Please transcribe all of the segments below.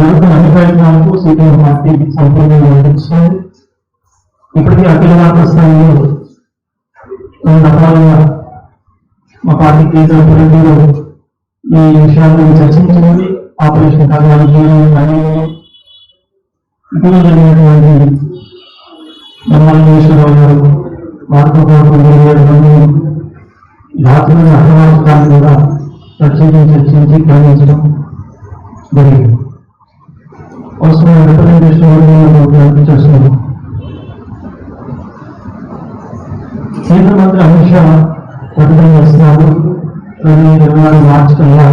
జరుగుతున్న అన్ని ప్రయత్నాలకు సిపిఎం పార్టీ సంపూర్ణంగా నడిపిస్తుంది ఇప్పటికీ అఖిల భారత స్థాయిలో రకాలుగా మా పార్టీ కేంద్ర ఈ విషయాలను చర్చించింది. ఆపరేషన్ కాగడానికి అనేవి ఇటీవల జరిగినటువంటి నమ్మలేశ్వరరావు గారు వారితో పాటు వేరు మంది కూడా ప్రత్యేకంగా చర్చించి గమనించడం జరిగింది. అవసరమైన రిప్రజెంటేషన్ చేస్తున్నాం కేంద్ర మంత్రి అమిత్ షా ప్రకటన చేస్తున్నారు రెండు ఇరవై నాలుగు మార్చి కల్లా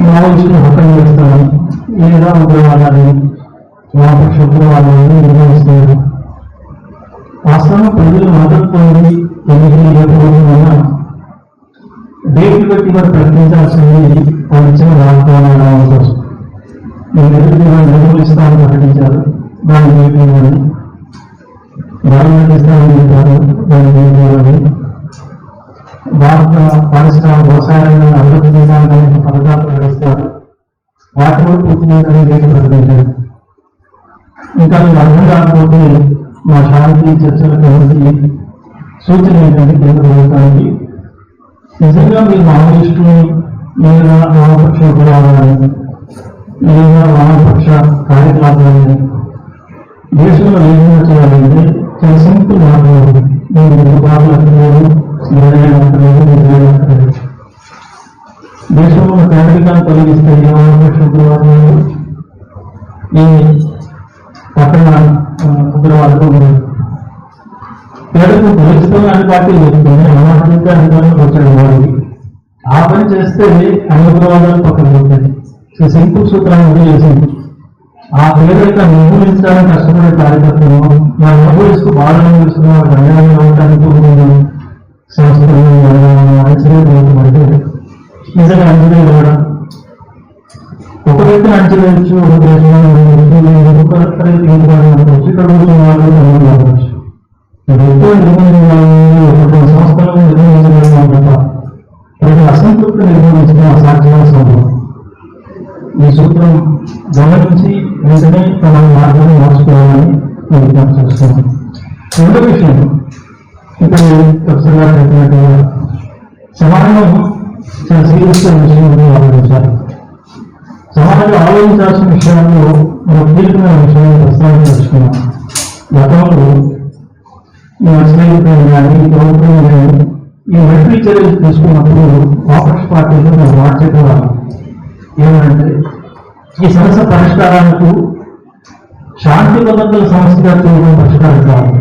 మావోయిస్టులు హత్య చేస్తారు ఈ విధంగా ఉగ్రవాదాన్ని వామపక్ష ఉగ్రవాదాన్ని నిర్వహిస్తున్నారు వాస్తవం ప్రజలు మద్దతు పొంది ఎన్నికలు లేకపోవడం డేట్లు బట్టి మరి ప్రకటించాల్సింది వాళ్ళు ఇచ్చిన వాగ్దానాల కోసం నేను ఎదుటి డబ్బులు ఇస్తామని ప్రకటించారు? దాన్ని వేయమని గవర్నమెంట్ చెప్పారు దాన్ని వేయమని భారత పరిశ్రమ వ్యవసాయ రంగాన్ని అభివృద్ధి చేయడానికి పథకాలు ప్రకటిస్తారు. వాటిలో పూర్తి చేయడానికి రేటు ప్రకటించారు. ఇంకా మీరు అర్థం కాకపోతే మా శాంతి చర్చల కమిటీ సూచన ఏంటంటే కేంద్ర ప్రభుత్వానికి నిజంగా మీరు మావోయిస్టులు లేదా వామపక్ష ఉగ్రవాదాన్ని లేదా వామపక్ష కార్యకలాపాలని దేశంలో ఏదైనా చేయాలంటే చాలా సింపుల్ మార్గం ఉంది. మీరు నిర్వాహాలు అక్కర్లేదు నిర్ణయం అక్కర్లేదు నిర్ణయం అక్కర్లేదు దేశంలో ఉన్న పేదరికాన్ని తొలగిస్తే ఏ వామపక్ష ఉగ్రవాదాలు ఈ పట్టణ ఆ, ఉగ్రవాదులు ఉన్నారు పేదలకు దళితం అనే పార్టీ చెప్తుంది చేస్తే అధికారంలోకి వచ్చాడు వాడికి. ఆ పని చేస్తే అన్ని పక్కన పోతాయి సో సింపుల్ సూత్రాన్ని చేసింది. ఆ పేదరిక నిర్మూలించడానికి కష్టపడే కార్యకర్తలు మా నిర్మూలిస్తూ బాధలు చూస్తున్న వాళ్ళకి అండగా సంస్థలు నిజంగా అంచనా ఇవ్వడం ఒక వ్యక్తి అంచవేయచ్చు ఒక దేశంలో ఇక్కడ కూర్చున్న వాళ్ళు ఎక్కువ విజ్ఞప్తి రెండో విషయం ఇప్పుడు ప్రొఫెసర్ గారు చెప్పినట్టుగా సమాజంలో చాలా సీరియస్ విషయంలో ఆలోచించాలి సమాజంలో ఆలోచించాల్సిన విషయాల్లో మనం కీలకమైన విషయాన్ని ప్రస్తావన ప్రస్తావించుకున్నాం గతంలో ఈ నక్సలైట్ కానీ ప్రభుత్వం కానీ ఈ మెట్రిక్ చర్యలు తీసుకున్నప్పుడు కాంగ్రెస్ పార్టీలో మేము మార్చేటవాళ్ళం ఏమంటే ఈ సమస్య పరిష్కారాలకు శాంతి భద్రతల సమస్యగా చేయడం పరిష్కారం కాదు.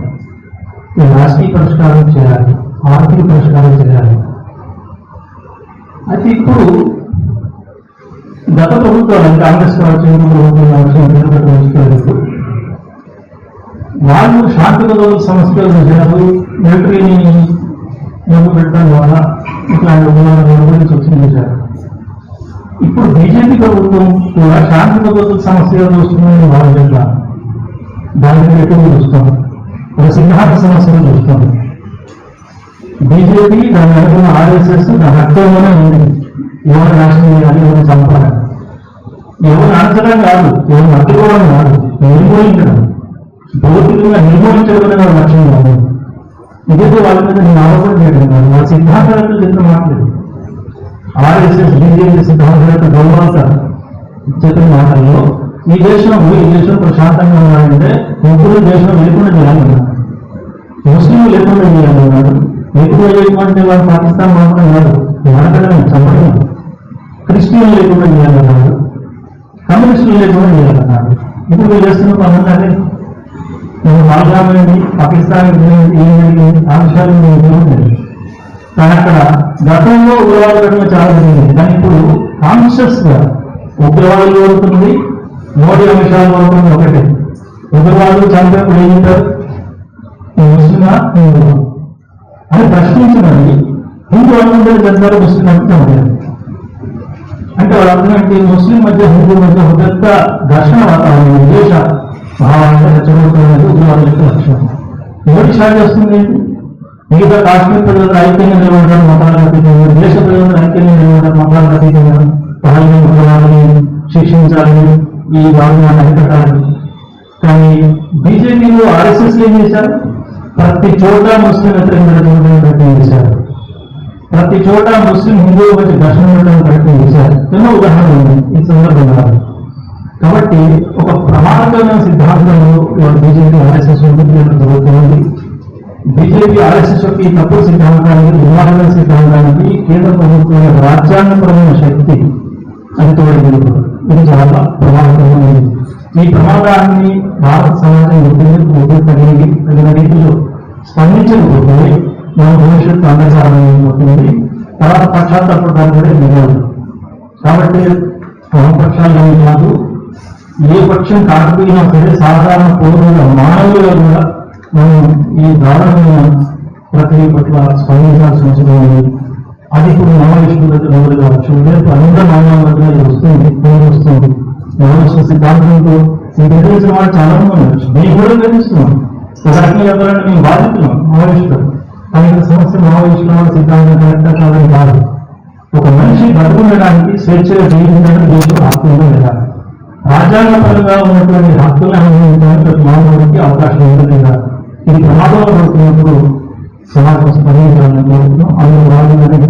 ఈ రాజకీయ పరిష్కారం చేయాలి ఆర్థిక పరిష్కారం చేయాలి. అయితే ఇప్పుడు గత ప్రభుత్వాలు కాంగ్రెస్ కావచ్చు ప్రభుత్వం వాళ్ళు శాంతి భద్రతల సమస్యలు చేశారు మిలిటరీని ముందు పెట్టడం ద్వారా ఇట్లాంటి ఉగ్రవాద గురించి చేశారు. ఇప్పుడు బీజేపీ ప్రభుత్వం కూడా శాంతి భద్రతల సమస్యగా చూస్తుందని వాళ్ళు చెప్పారు దానికి ఎక్కువ చూస్తాం ఒక సింహాస సమస్యలు చూస్తాం బీజేపీ దాని అనుకున్న ఆర్ఎస్ఎస్ దాని అర్థంలోనే ఉంది. ఎవరు రాష్ట్రం చేయాలి ఎవరు చంపాలి? ఎవరు అణచడం కాదు ఎవరు అడ్డుకోవడం కాదు నిర్మూలించడం. భౌతికంగా నిర్మూలించడం అనే వాళ్ళ లక్ష్యం కాదు. ఇదైతే వాళ్ళ మీద నేను ఆరోపణ చేయడం కాదు. వాళ్ళ సిద్ధాంతాలతో చెప్పిన మాట్లాడు ఆర్ఎస్ఎస్ బీజేపీ సిద్ధాంతాలతో గౌరవంత చెప్పిన మాటల్లో ఈ దేశం ఈ దేశం ప్రశాంతంగా ఉండాలంటే ముగ్గురు దేశం లేకుండా చేయాలన్నారు ముస్లింలు లేకుండా చేయాలన్నారు లేకుండా చేయమంటే వాళ్ళు పాకిస్తాన్ మాత్రం కాదు వాడకడమే చంపడం. క్రిస్టియన్ లేకుండా చేయాలన్నారు కమ్యూనిస్టులు లేకుండా చేయాలన్నారు ఇప్పుడు మీరు చేస్తున్న పనులు అదే. నేను పాల్గొనండి పాకిస్తాన్ ఏం జరిగింది ఆ విషయాలు కానీ అక్కడ గతంలో ఉగ్రవాదులు చాలా జరిగింది. కానీ ఇప్పుడు కాన్షియస్గా ఉగ్రవాదులు కోరుతుంది మోడీ అంశాలు కోరుతుంది ఒకటి. ఉగ్రవాదులు చంపినప్పుడు ఏం చెప్తారు ముస్లిమా? అని ప్రశ్నించినది. హిందూ అనుకుంటే చంపారు ముస్లిం అంటే చంపారు అంటే వాళ్ళ అర్థం ముస్లిం మధ్య హిందూ మధ్య ఒక ఘర్షణ వాతావరణం విదేశ భావాన్ని రెచ్చగొడుతున్నది ఉగ్రవాదుల యొక్క లక్ష్యం ఎవరి స్టార్ట్ చేస్తుంది మిగతా కాశ్మీర్ ప్రజలు ఐక్యంగా నిలబడడం మతాలకు అతీతంగా దేశ ప్రజలు ఐక్యంగా నిలబడడం మతాలకు అతీతంగా పాల్గొన్న వాళ్ళని శిక్షించాలని ఈ వాళ్ళు అరికట్టాలని కానీ బీజేపీలో ఆర్ఎస్ఎస్ ఏం చేశారు? ప్రతి చోట ముస్లిం వ్యతిరేకంగా ప్రయత్నం చేశారు. ప్రతి చోట ముస్లిం హిందువుల మధ్య ఘర్షణ ఉండడం ప్రయత్నం చేశారు. ఎన్నో ఉదాహరణలు ఉంది ఈ సందర్భంగా కాబట్టి ఒక ప్రమాదకరమైన సిద్ధాంతంలో ఇవాళ బీజేపీ ఆర్ఎస్ఎస్ ఉంటుంది జరుగుతుంది? బీజేపీ ఆర్ఎస్ఎస్ యొక్క ఈ తప్పుడు సిద్ధాంతానికి దుర్మార్గమైన సిద్ధాంతానికి కేంద్ర ప్రభుత్వం రాజ్యాంగపరమైన శక్తి అది తోడింది. ఇది చాలా ప్రమాదకరమైనది ఈ ప్రమాదాన్ని భారత సమాజం గుర్తించి తగిన తగిన రీతిలో స్పందించకపోతే మన భవిష్యత్తు అంధకారమైపోతుంది తర్వాత పశ్చాత్తపడడానికి కూడా మిగలదు కాబట్టి వామపక్షాలు కాదు ఏ పక్షం కాకపోయినా సరే సాధారణ పౌరులుగా మానవులుగా కూడా మనం ఈ దారుణమైన ప్రక్రియ పట్ల స్పందించాల్సి అవసరం అది ఇప్పుడు మావోయిస్టులకు ఎవరు కావచ్చు రేపు అందరూ మానవులుగా ఇది వస్తుంది పేరు వస్తుంది. మావోయిస్టు సిద్ధాంతంతో సింగరించిన వాళ్ళు చాలా మంది ఉండొచ్చు మేము కూడా గ్రహిస్తున్నాం ఒక రకంగా మేము బాధితున్నాం మావోయిస్టులు కానీ సమస్య మావోయిస్టుల వాళ్ళ సిద్ధాంతం కరెక్టా కాదని కాదు. ఒక మనిషి బతుకుండడానికి స్వేచ్ఛగా జీవించడానికి దేశం హక్కులు ఉందో లేదా రాజ్యాంగపరంగా ఉన్నటువంటి హక్కులను అనుభవించడానికి ప్రతి మానవుడికి అవకాశం ఉందో లేదా? ఇది ప్రమాదంలో పడుతున్నప్పుడు సమాజం స్పందించాలని కోరుతున్నాం. అందులో భాగంగానే